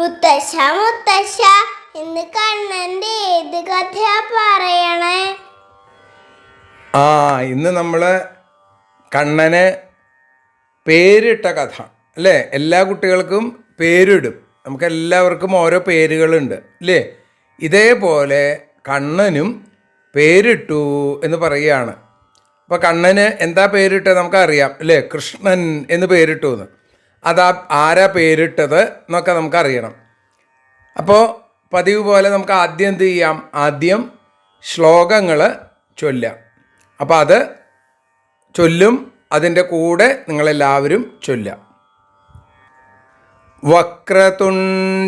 മുത്തശ്ശ മുത്തശ്ശ ഇന്ന് കണ്ണന്റെ ഏത് കഥയാ പറയണേ? ആ ഇന്ന് നമ്മൾ കണ്ണന് പേരിട്ട കഥ അല്ലേ? എല്ലാ കുട്ടികൾക്കും പേരിടും. നമുക്ക് എല്ലാവർക്കും ഓരോ പേരുകളുണ്ട് അല്ലേ? ഇതേപോലെ കണ്ണനും പേരിട്ടു എന്ന് പറയുകയാണ്. അപ്പോൾ കണ്ണന് എന്താ പേരിട്ടത് നമുക്കറിയാം അല്ലേ? കൃഷ്ണൻ എന്ന് പേരിട്ടു എന്ന്. അതാ ആരാ പേരിട്ടത് എന്നൊക്കെ നമുക്കറിയണം. അപ്പോൾ പതിവ് പോലെ നമുക്ക് ആദ്യം എന്ത് ചെയ്യാം? ആദ്യം ശ്ലോകങ്ങൾ ചൊല്ലാം അപ്പോൾ അത് ചൊല്ലും അതിന്റെ കൂടെ നിങ്ങളെല്ലാവരും ചൊല്ലാം വക്രതുണ്ടമഹാകായം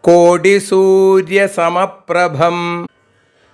കോടിസൂര്യസമപ്രഭം സൂര്യ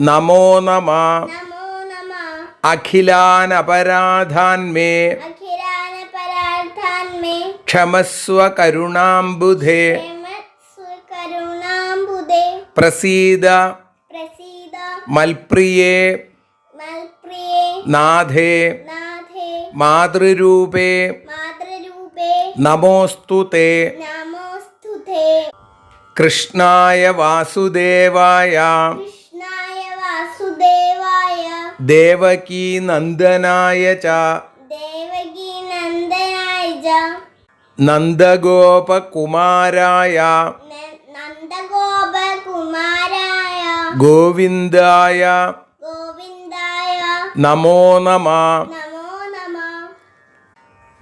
നമോ നമ. നമോ നമ. അഖിലാൻ അപരാധാന്മേ അഖിരാന പരാർത്ഥാന്മേ ക്ഷമസ്വ കരുണാംബുധേ. പ്രസീദ. മൽപ്രിയേ. നാഥേ. മാതൃരൂപേ. നമോസ്തു തേ. കൃഷ്ണായ വാസുദേവായ. ദേവകീ നന്ദനായ ച. നന്ദഗോപകുമാരായ. നന്ദഗോപകുമാരായ. ഗോവിന്ദായ. ഗോവിന്ദായ. നമോ നമ. നമോ നമ.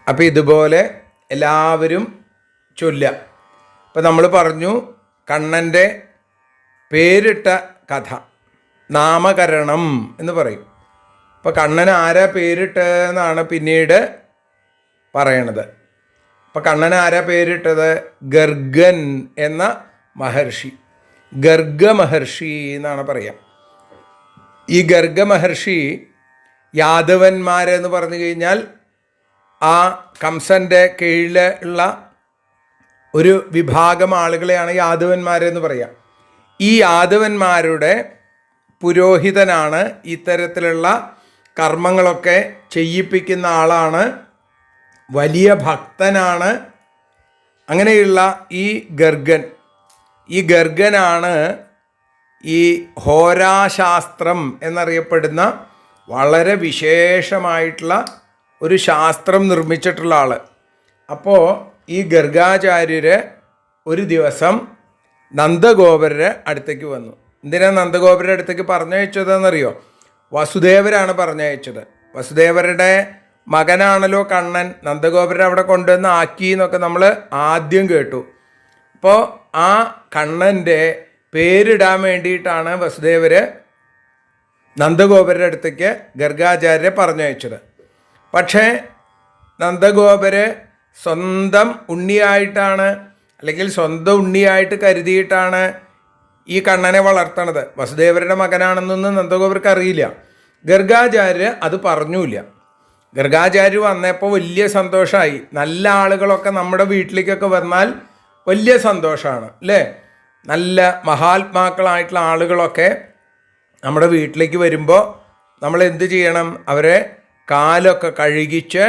അപ്പം ഇതുപോലെ എല്ലാവരും ചൊല്ലുക. ഇപ്പം നമ്മൾ പറഞ്ഞു കണ്ണന്റെ പേരിട്ട കഥ. നാമകരണം എന്ന് പറയും. അപ്പോൾ കണ്ണൻ ആരാ പേരിട്ടതെന്നാണ് പിന്നീട് പറയണത്. അപ്പോൾ കണ്ണൻ ആരാ പേരിട്ടത്? ഗർഗൻ എന്ന മഹർഷി. ഗർഗ മഹർഷി എന്നാണ് പറയാം. ഈ ഗർഗ മഹർഷി യാദവന്മാരെന്ന് പറഞ്ഞു കഴിഞ്ഞാൽ ആ കംസന്റെ കീഴിൽ ഉള്ള ഒരു വിഭാഗം ആളുകളെയാണ് യാദവന്മാരെന്ന് പറയാം. ഈ യാദവന്മാരുടെ പുരോഹിതനാണ് ഇത്തരത്തിലുള്ള കർമ്മങ്ങളൊക്കെ ചെയ്യിപ്പിക്കുന്ന ആളാണ്. വലിയ ഭക്തനാണ്. അങ്ങനെയുള്ള ഈ ഗർഗൻ. ഈ ഗർഗനാണ് ഈ ഹോരാശാസ്ത്രം എന്നറിയപ്പെടുന്ന വളരെ വിശേഷമായിട്ടുള്ള ഒരു ശാസ്ത്രം നിർമ്മിച്ചിട്ടുള്ള ആൾ അപ്പോൾ ഈ ഗർഗാചാര്യര് ഒരു ദിവസം നന്ദഗോപരുടെ അടുത്തേക്ക് വന്നു. എന്തിനാണ് നന്ദഗോപരുടെ അടുത്തേക്ക് പറഞ്ഞയച്ചതെന്നറിയോ? വസുദേവരാണ് പറഞ്ഞയച്ചത്. വസുദേവരുടെ മകനാണല്ലോ കണ്ണൻ. നന്ദഗോപുരൻ അവിടെ കൊണ്ടുവന്ന് ആക്കി എന്നൊക്കെ നമ്മൾ ആദ്യം കേട്ടു. അപ്പോൾ ആ കണ്ണന്റെ പേരിടാൻ വേണ്ടിയിട്ടാണ് വസുദേവർ നന്ദഗോപരുടെ അടുത്തേക്ക് ഗർഗാചാര്യരെ പറഞ്ഞയച്ചത്. പക്ഷേ നന്ദഗോപര് സ്വന്തം ഉണ്ണിയായിട്ടാണ് അല്ലെങ്കിൽ സ്വന്തം ഉണ്ണിയായിട്ട് കരുതിയിട്ടാണ് ഈ കണ്ണനെ വളർത്തണത്. വസുദേവരുടെ മകനാണെന്നൊന്നും നന്ദഗോപർക്ക് അറിയില്ല. ഗർഗാചാര്യർ അത് പറഞ്ഞൂല ഗർഗാചാര്യ വന്നപ്പോൾ വലിയ സന്തോഷമായി നല്ല ആളുകളൊക്കെ നമ്മുടെ വീട്ടിലേക്കൊക്കെ വന്നാൽ വലിയ സന്തോഷമാണ് അല്ലേ? നല്ല മഹാത്മാക്കളായിട്ടുള്ള ആളുകളൊക്കെ നമ്മുടെ വീട്ടിലേക്ക് വരുമ്പോൾ നമ്മൾ എന്ത് ചെയ്യണം? അവരെ കാലൊക്കെ കഴുകിച്ച്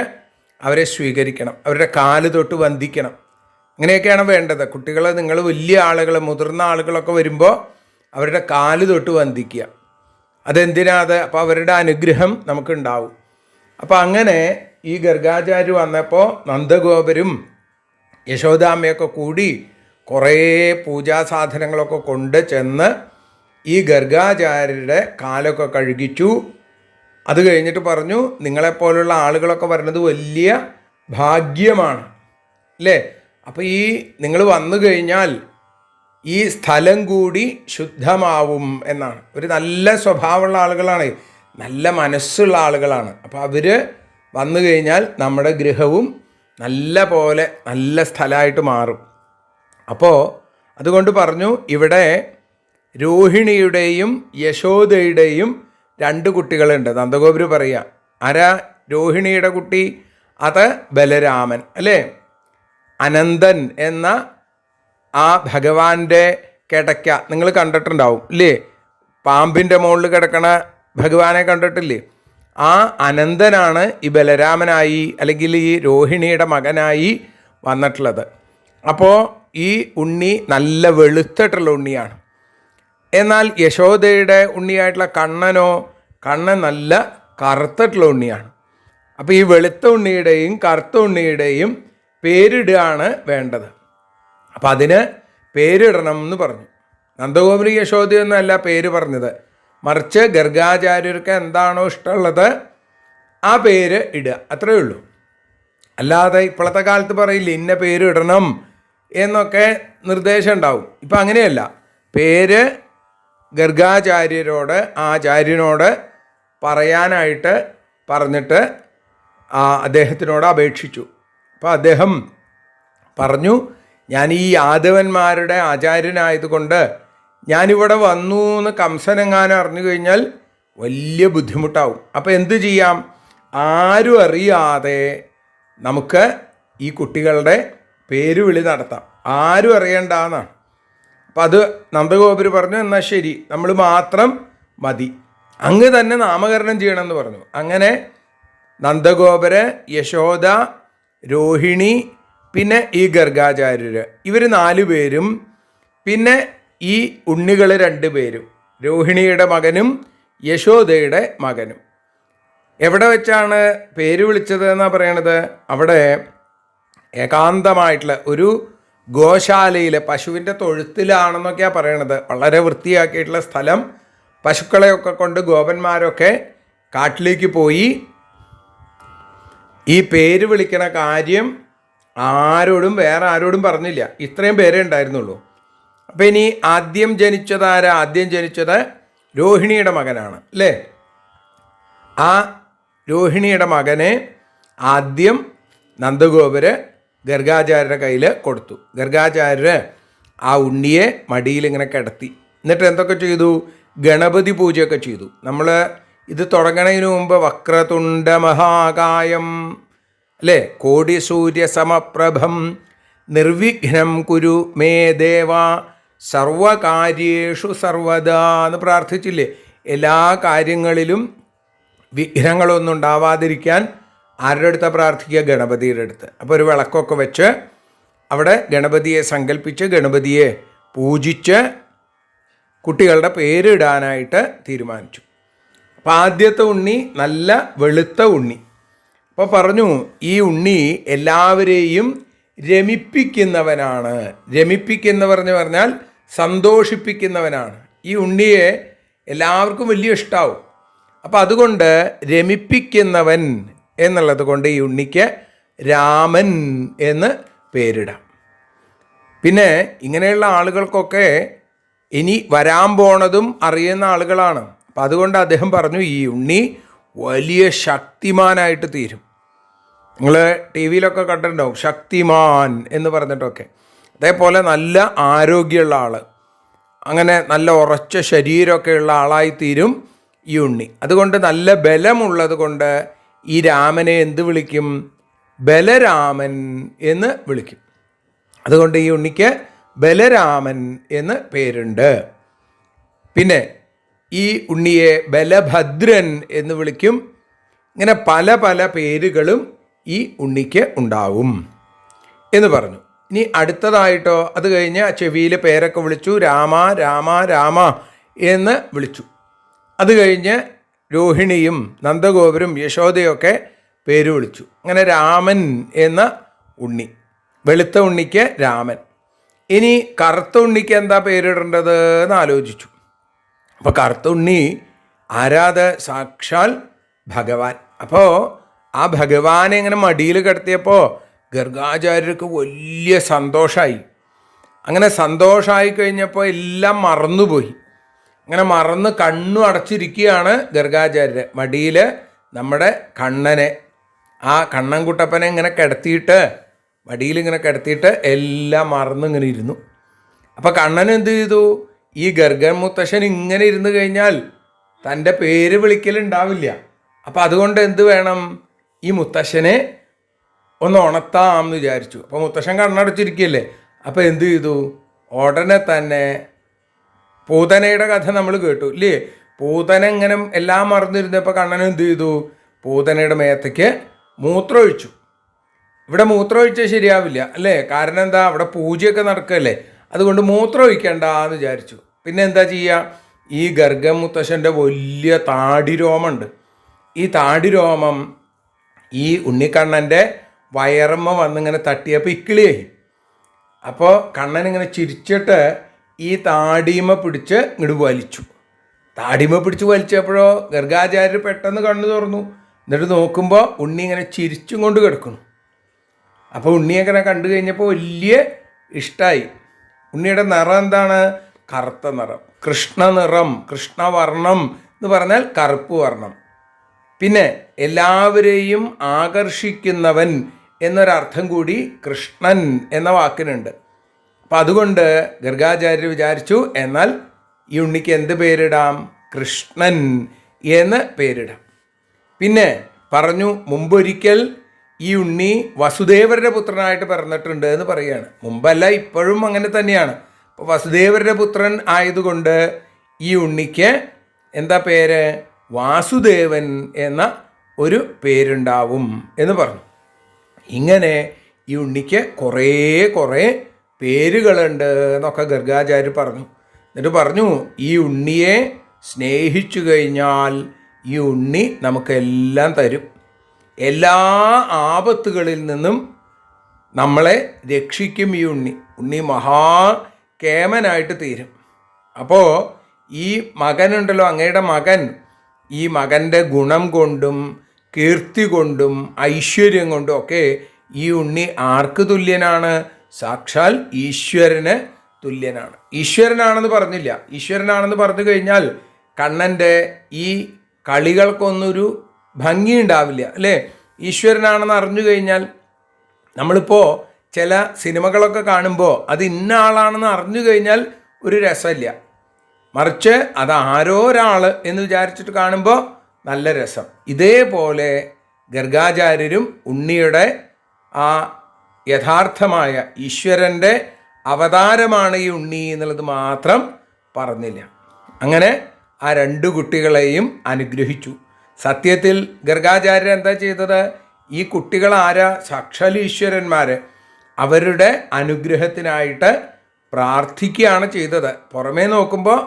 അവരെ സ്വീകരിക്കണം. അവരുടെ കാൽ തൊട്ട് വന്ദിക്കണം. അങ്ങനെയൊക്കെയാണ് വേണ്ടത്. കുട്ടികളെ നിങ്ങൾ വലിയ ആളുകൾ മുതിർന്ന ആളുകളൊക്കെ വരുമ്പോൾ അവരുടെ കാൽ തൊട്ട് വന്ദിക്കുക. അതെന്തിനാ അത്? അപ്പോൾ അവരുടെ അനുഗ്രഹം നമുക്കുണ്ടാവും. അപ്പോൾ അങ്ങനെ ഈ ഗർഗാചാര്യ വന്നപ്പോൾ നന്ദഗോപരും യശോദാമ്മയൊക്കെ കൂടി കുറേ പൂജാ സാധനങ്ങളൊക്കെ കൊണ്ട് ചെന്ന് ഈ ഗർഗാചാര്യരുടെ കാലൊക്കെ കഴുകിച്ചു. അത് കഴിഞ്ഞിട്ട് പറഞ്ഞു നിങ്ങളെപ്പോലുള്ള ആളുകളൊക്കെ വരുന്നത് വലിയ ഭാഗ്യമാണ്. അല്ലേ അപ്പോൾ ഈ നിങ്ങൾ വന്നു കഴിഞ്ഞാൽ ഈ സ്ഥലം കൂടി ശുദ്ധമാവും എന്നാണ്. ഒരു നല്ല സ്വഭാവമുള്ള ആളുകളാണ്. നല്ല മനസ്സുള്ള ആളുകളാണ്. അപ്പോൾ അവർ വന്നു കഴിഞ്ഞാൽ നമ്മുടെ ഗൃഹവും നല്ല പോലെ നല്ല സ്ഥലമായിട്ട് മാറും. അപ്പോൾ അതുകൊണ്ട് പറഞ്ഞു ഇവിടെ രോഹിണിയുടെയും യശോദയുടെയും രണ്ട് കുട്ടികളുണ്ട്. നന്ദഗോപുര് പറയുക ആരാ രോഹിണിയുടെ കുട്ടി? അത് ബലരാമൻ അല്ലേ? അനന്തൻ എന്ന ആ ഭഗവാന്റെ കിടക്ക നിങ്ങൾ കണ്ടിട്ടുണ്ടാവും ഇല്ലേ? പാമ്പിന്റെ മുകളിൽ കിടക്കണ ഭഗവാനെ കണ്ടിട്ടില്ലേ? ആ അനന്തനാണ് ഈ ബലരാമനായി അല്ലെങ്കിൽ ഈ രോഹിണിയുടെ മകനായി വന്നിട്ടുള്ളത്. അപ്പോൾ ഈ ഉണ്ണി നല്ല വെളുത്തിട്ടുള്ള ഉണ്ണിയാണ്. എന്നാൽ യശോദയുടെ ഉണ്ണിയായിട്ടുള്ള കണ്ണനോ കണ്ണൻ നല്ല കറുത്തിട്ടുള്ള ഉണ്ണിയാണ്. അപ്പോൾ ഈ വെളുത്ത ഉണ്ണിയുടെയും കറുത്ത ഉണ്ണിയുടെയും പേരിടുകയാണ് വേണ്ടത്. അപ്പം അതിന് പേരിടണം എന്ന് പറഞ്ഞു. നന്ദഗോപുരി യശോദി എന്നല്ല പേര് പറഞ്ഞത്. മറിച്ച് ഗർഗാചാര്യർക്ക് എന്താണോ ഇഷ്ടമുള്ളത് ആ പേര് ഇടുക. അത്രയേ ഉള്ളൂ. അല്ലാതെ ഇപ്പോഴത്തെ കാലത്ത് പറയില്ല ഇന്ന പേര് ഇടണം എന്നൊക്കെ നിർദ്ദേശം ഉണ്ടാവും. ഇപ്പം അങ്ങനെയല്ല. പേര് ഗർഗാചാര്യരോട് ആചാര്യനോട് പറയാനായിട്ട് പറഞ്ഞിട്ട് അദ്ദേഹത്തിനോട് അപേക്ഷിച്ചു. അപ്പോൾ അദ്ദേഹം പറഞ്ഞു ഞാൻ ഈ യാദവന്മാരുടെ ആചാര്യനായതുകൊണ്ട് ഞാനിവിടെ വന്നു എന്ന് കംസനെങ്ങാനും അറിഞ്ഞു കഴിഞ്ഞാൽ വലിയ ബുദ്ധിമുട്ടാവും. അപ്പോൾ എന്തു ചെയ്യാം? ആരും അറിയാതെ നമുക്ക് ഈ കുട്ടികളുടെ പേരുവിളി നടത്താം. ആരും അറിയണ്ടെന്നാണ് അപ്പം അത് നന്ദഗോപുര് പറഞ്ഞു എന്നാൽ ശരി നമ്മൾ മാത്രം മതി. അങ്ങ് തന്നെ നാമകരണം ചെയ്യണമെന്ന് പറഞ്ഞു. അങ്ങനെ നന്ദഗോപുര യശോദ രോഹിണി പിന്നെ ഈ ഗർഗാചാര്യർ ഇവർ നാലു പേരും പിന്നെ ഈ ഉണ്ണികൾ രണ്ട് പേരും. രോഹിണിയുടെ മകനും യശോദയുടെ മകനും. എവിടെ വെച്ചാണ് പേര് വിളിച്ചത് എന്നാണ് പറയണത്? അവിടെ ഏകാന്തമായിട്ടുള്ള ഒരു ഗോശാലയിലെ പശുവിന്റെ തൊഴുത്തിലാണെന്നൊക്കെയാണ് പറയണത്. വളരെ വൃത്തിയാക്കിയിട്ടുള്ള സ്ഥലം. പശുക്കളെയൊക്കെ കൊണ്ട് ഗോപന്മാരൊക്കെ കാട്ടിലേക്ക് പോയി. ഈ പേര് വിളിക്കണ കാര്യം ആരോടും വേറെ ആരോടും പറഞ്ഞില്ല. ഇത്രയും പേരേ ഉണ്ടായിരുന്നുള്ളൂ. അപ്പം ഇനി ആദ്യം ജനിച്ചതാരാ ആദ്യം ജനിച്ചത് രോഹിണിയുടെ മകനാണ് അല്ലേ? ആ രോഹിണിയുടെ മകനെ ആദ്യം നന്ദഗോപര് ഗർഗാചാര്യരുടെ കയ്യിൽ കൊടുത്തു. ഗർഗാചാര്യർ ആ ഉണ്ണിയെ മടിയിൽ ഇങ്ങനെ കിടത്തി. എന്നിട്ട് എന്തൊക്കെ ചെയ്തു? ഗണപതി പൂജയൊക്കെ ചെയ്തു. നമ്മൾ ഇത് തുടങ്ങണതിന് മുമ്പ് വക്രതുണ്ട മഹാകായം അല്ലേ? കോടി സൂര്യ സമപ്രഭം നിർവിഘ്നം കുരു മേ ദേവ സർവകാര്യേഷു സർവദാ എന്ന് പ്രാർത്ഥിച്ചില്ലേ? എല്ലാ കാര്യങ്ങളിലും വിഘ്നങ്ങളൊന്നും ഉണ്ടാവാതിരിക്കാൻ ആരുടെ അടുത്ത പ്രാർത്ഥിക്കുക? ഗണപതിയുടെ അടുത്ത്. അപ്പോൾ ഒരു വിളക്കൊക്കെ വെച്ച് അവിടെ ഗണപതിയെ സങ്കല്പിച്ച് ഗണപതിയെ പൂജിച്ച് കുട്ടികളുടെ പേരിടാനായിട്ട് തീരുമാനിച്ചു. അപ്പം ആദ്യത്തെ ഉണ്ണി നല്ല വെളുത്ത ഉണ്ണി. അപ്പോൾ പറഞ്ഞു ഈ ഉണ്ണി എല്ലാവരെയും രമിപ്പിക്കുന്നവനാണ്. രമിപ്പിക്കുന്നവർ എന്ന് പറഞ്ഞാൽ സന്തോഷിപ്പിക്കുന്നവനാണ്. ഈ ഉണ്ണിയെ എല്ലാവർക്കും വലിയ ഇഷ്ടമാവും അപ്പം അതുകൊണ്ട് രമിപ്പിക്കുന്നവൻ എന്നുള്ളത് കൊണ്ട് ഈ ഉണ്ണിക്ക് രാമൻ എന്ന് പേരിടാം. പിന്നെ ഇങ്ങനെയുള്ള ആളുകൾക്കൊക്കെ ഇനി വരാൻ പോണതും അറിയുന്ന ആളുകളാണ്. അപ്പം അതുകൊണ്ട് അദ്ദേഹം പറഞ്ഞു ഈ ഉണ്ണി വലിയ ശക്തിമാനായിട്ട് തീരും. നിങ്ങൾ ടി വിയിലൊക്കെ കണ്ടിട്ടുണ്ടാവും ശക്തിമാൻ എന്ന് പറഞ്ഞിട്ടൊക്കെ. അതേപോലെ നല്ല ആരോഗ്യമുള്ള ആൾ അങ്ങനെ നല്ല ഉറച്ച ശരീരമൊക്കെ ഉള്ള ആളായി തീരും ഈ ഉണ്ണി. അതുകൊണ്ട് നല്ല ബലമുള്ളത് കൊണ്ട് ഈ രാമനെ എന്ത് വിളിക്കും? ബലരാമൻ എന്ന് വിളിക്കും. അതുകൊണ്ട് ഈ ഉണ്ണിക്ക് ബലരാമൻ എന്ന് പേരുണ്ട്. പിന്നെ ഈ ഉണ്ണിയെ ബലഭദ്രൻ എന്ന് വിളിക്കും. ഇങ്ങനെ പല പല പേരുകളും ഈ ഉണ്ണിക്ക് ഉണ്ടാവും എന്ന് പറഞ്ഞു. ഇനി അടുത്തതായിട്ടോ അത് കഴിഞ്ഞ് ചെവിയിൽ പേരൊക്കെ വിളിച്ചു രാമ രാമ രാമ എന്ന് വിളിച്ചു. അത് കഴിഞ്ഞ് രോഹിണിയും നന്ദഗോപുരും യശോദയൊക്കെ പേര് വിളിച്ചു. അങ്ങനെ രാമൻ എന്ന ഉണ്ണി വെളുത്ത ഉണ്ണിക്ക് രാമൻ. ഇനി കറുത്ത ഉണ്ണിക്ക് എന്താ പേരിടേണ്ടത് എന്ന് ആലോചിച്ചു. അപ്പോൾ കറുത്ത ഉണ്ണി ആരാധ സാക്ഷാൽ ഭഗവാൻ. അപ്പോൾ ആ ഭഗവാനെ ഇങ്ങനെ മടിയിൽ കിടത്തിയപ്പോൾ ഗർഗാചാര്യർക്ക് വലിയ സന്തോഷമായി അങ്ങനെ സന്തോഷമായി കഴിഞ്ഞപ്പോൾ എല്ലാം മറന്നുപോയി. അങ്ങനെ മറന്ന് കണ്ണു അടച്ചിരിക്കുകയാണ് ഗർഗാചാര്യർ മടിയിൽ നമ്മുടെ കണ്ണനെ ആ കണ്ണൻകുട്ടപ്പനെ ഇങ്ങനെ കിടത്തിയിട്ട് മടിയിൽ ഇങ്ങനെ കിടത്തിയിട്ട് എല്ലാം മറന്നിങ്ങനെ ഇരുന്നു. അപ്പോൾ കണ്ണൻ എന്ത് ചെയ്തു? ഈ ഗർഗൻ മുത്തശ്ശൻ ഇങ്ങനെ ഇരുന്നു കഴിഞ്ഞാൽ തന്റെ പേര് വിളിക്കലുണ്ടാവില്ല അപ്പോൾ അതുകൊണ്ട് എന്ത് വേണം? ഈ മുത്തശ്ശനെ ഒന്ന് ഉണർത്താം എന്ന് വിചാരിച്ചു. അപ്പോൾ മുത്തശ്ശൻ കണ്ണടച്ചിരിക്കുകയല്ലേ അപ്പോൾ എന്ത് ചെയ്തു? ഉടനെ തന്നെ പൂതനയുടെ കഥ നമ്മൾ കേട്ടു ഇല്ലേ? പൂതന ഇങ്ങനെ എല്ലാം മറന്നിരുന്നപ്പോൾ കണ്ണൻ എന്ത് ചെയ്തു? പൂതനയുടെ മേത്തേക്ക് മൂത്രമൊഴിച്ചു. ഇവിടെ മൂത്രമൊഴിച്ചാൽ ശരിയാവില്ല അല്ലേ? കാരണം എന്താ? അവിടെ പൂജയൊക്കെ നടക്കല്ലേ? അതുകൊണ്ട് മൂത്രം ഒഴിക്കണ്ട എന്ന് വിചാരിച്ചു. പിന്നെ എന്താ ചെയ്യുക ഈ ഗർഗം മുത്തശ്ശന്റെ വലിയ താടിരോമുണ്ട് ഈ താടിരോമം ഈ ഉണ്ണിക്കണ്ണന്റെ വയറമ്മ വന്നിങ്ങനെ തട്ടിയപ്പോൾ ഇക്കിളിയായി. അപ്പോൾ കണ്ണൻ ഇങ്ങനെ ചിരിച്ചിട്ട് ഈ താടിമ പിടിച്ച് ഇങ്ങോട്ട് വലിച്ചു. താടിമ പിടിച്ച് വലിച്ചപ്പോഴോ ഗർഗാചാര്യർ പെട്ടെന്ന് കണ്ണു തുറന്നു. എന്നിട്ട് നോക്കുമ്പോൾ ഉണ്ണി ഇങ്ങനെ ചിരിച്ചും കൊണ്ട് കിടക്കുന്നു. അപ്പോൾ ഉണ്ണിയെ കണ്ടു കഴിഞ്ഞപ്പോൾ വലിയ ഇഷ്ടമായി ഉണ്ണിയുടെ നിറം എന്താണ്? കറുത്ത നിറം. കൃഷ്ണ നിറം കൃഷ്ണവർണം എന്ന് പറഞ്ഞാൽ കറുപ്പ് വർണം. പിന്നെ എല്ലാവരെയും ആകർഷിക്കുന്നവൻ എന്നൊരർത്ഥം കൂടി കൃഷ്ണൻ എന്ന വാക്കിനുണ്ട്. അപ്പം അതുകൊണ്ട് ഗർഗാചാര്യർ വിചാരിച്ചു എന്നാൽ ഈ ഉണ്ണിക്ക് എന്ത് പേരിടാം? കൃഷ്ണൻ എന്ന് പേരിടാം. പിന്നെ പറഞ്ഞു മുമ്പൊരിക്കൽ ഈ ഉണ്ണി വസുദേവരുടെ പുത്രനായിട്ട് പിറന്നിട്ടുണ്ട് എന്ന് പറയുകയാണ്. മുമ്പല്ല ഇപ്പോഴും അങ്ങനെ തന്നെയാണ്. അപ്പോൾ വസുദേവരുടെ പുത്രൻ ആയതുകൊണ്ട് ഈ ഉണ്ണിക്ക് എന്താ പേര്? വാസുദേവൻ എന്ന ഒരു പേരുണ്ടാവും എന്ന് പറഞ്ഞു. ഇങ്ങനെ ഈ ഉണ്ണിക്ക് കുറേ കുറേ പേരുകളുണ്ട് എന്നൊക്കെ ഗർഗാചാര്യർ പറഞ്ഞു. എന്നിട്ട് പറഞ്ഞു ഈ ഉണ്ണിയെ സ്നേഹിച്ചു കഴിഞ്ഞാൽ ഈ ഉണ്ണി നമുക്കെല്ലാം തരും. എല്ലാ ആപത്തുകളിൽ നിന്നും നമ്മളെ രക്ഷിക്കും ഈ ഉണ്ണി. ഉണ്ണി മഹാ കേമനായിട്ട് തീരും. അപ്പോൾ ഈ മകനുണ്ടല്ലോ അങ്ങയുടെ മകൻ. ഈ മകന്റെ ഗുണം കൊണ്ടും കീർത്തി കൊണ്ടും ഐശ്വര്യം കൊണ്ടും ഒക്കെ ഈ ഉണ്ണി ആർക്ക് തുല്യനാണ്? സാക്ഷാൽ ഈശ്വരന് തുല്യനാണ്. ഈശ്വരനാണെന്ന് പറഞ്ഞില്ല. ഈശ്വരനാണെന്ന് പറഞ്ഞു കഴിഞ്ഞാൽ കണ്ണന്റെ ഈ കളികൾക്കൊന്നൊരു ഭംഗി ഉണ്ടാവില്ല അല്ലേ? ഈശ്വരനാണെന്ന് അറിഞ്ഞു കഴിഞ്ഞാൽ നമ്മളിപ്പോൾ ചില സിനിമകളൊക്കെ കാണുമ്പോൾ അത് ഇന്ന ആളാണെന്ന് അറിഞ്ഞു കഴിഞ്ഞാൽ ഒരു രസമില്ല. മറിച്ച് അത് ആരോ ഒരാൾ എന്ന് വിചാരിച്ചിട്ട് കാണുമ്പോൾ നല്ല രസം. ഇതേപോലെ ഗർഗാചാര്യരും ഉണ്ണിയുടെ ആ യഥാർത്ഥമായ ഈശ്വരന്റെ അവതാരമാണ് ഈ ഉണ്ണി എന്നുള്ളത് മാത്രം പറഞ്ഞില്ല. അങ്ങനെ ആ രണ്ട് കുട്ടികളെയും അനുഗ്രഹിച്ചു. സത്യത്തിൽ ഗർഗാചാര്യർ എന്താ ചെയ്തത്? ഈ കുട്ടികൾ ആരാ? സാക്ഷാൽ ഈശ്വരന്മാർ അവരുടെ അനുഗ്രഹത്തിനായിട്ട് പ്രാർത്ഥിക്കുകയാണ് ചെയ്തത്. പുറമേ നോക്കുമ്പോൾ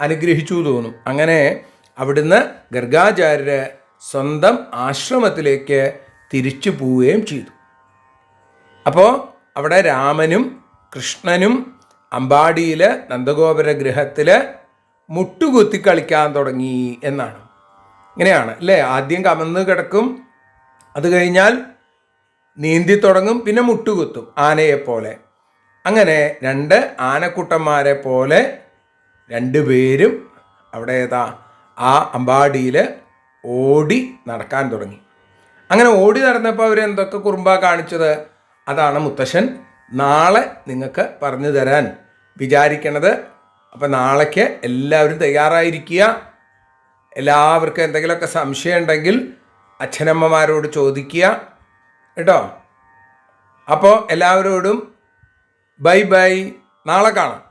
അനുഗ്രഹിച്ചു തോന്നും. അങ്ങനെ അവിടുന്ന് ഗർഗാചാര്യർ സ്വന്തം ആശ്രമത്തിലേക്ക് തിരിച്ചു പോവുകയും ചെയ്തു. അപ്പോൾ അവിടെ രാമനും കൃഷ്ണനും അമ്പാടിയിൽ നന്ദഗോപുര ഗൃഹത്തിൽ മുട്ടുകുത്തി കളിക്കാൻ തുടങ്ങി എന്നാണ്. ഇങ്ങനെയാണ് അല്ലേ? ആദ്യം കമന്ന് കിടക്കും അത് കഴിഞ്ഞാൽ നീന്തി തുടങ്ങും പിന്നെ മുട്ടുകുത്തും ആനയെപ്പോലെ അങ്ങനെ രണ്ട് ആനക്കുട്ടന്മാരെ പോലെ രണ്ടുപേരും അവിടെ ഏതാ ആ അമ്പാടിയിൽ ഓടി നടക്കാൻ തുടങ്ങി. അങ്ങനെ ഓടി നടന്നപ്പോൾ അവർ എന്തൊക്കെ കുറുമ്പ കാണിച്ചത്? അതാണ് മുത്തശ്ശൻ നാളെ നിങ്ങൾക്ക് പറഞ്ഞു തരാൻ വിചാരിക്കണത്. അപ്പം നാളേക്ക് എല്ലാവരും തയ്യാറായിരിക്കുക. എല്ലാവർക്കും എന്തെങ്കിലുമൊക്കെ സംശയം ഉണ്ടെങ്കിൽ അച്ഛനമ്മമാരോട് ചോദിക്കുക. കേട്ടോ? അപ്പോൾ എല്ലാവരോടും ബൈ ബൈ. നാളെ കാണാം.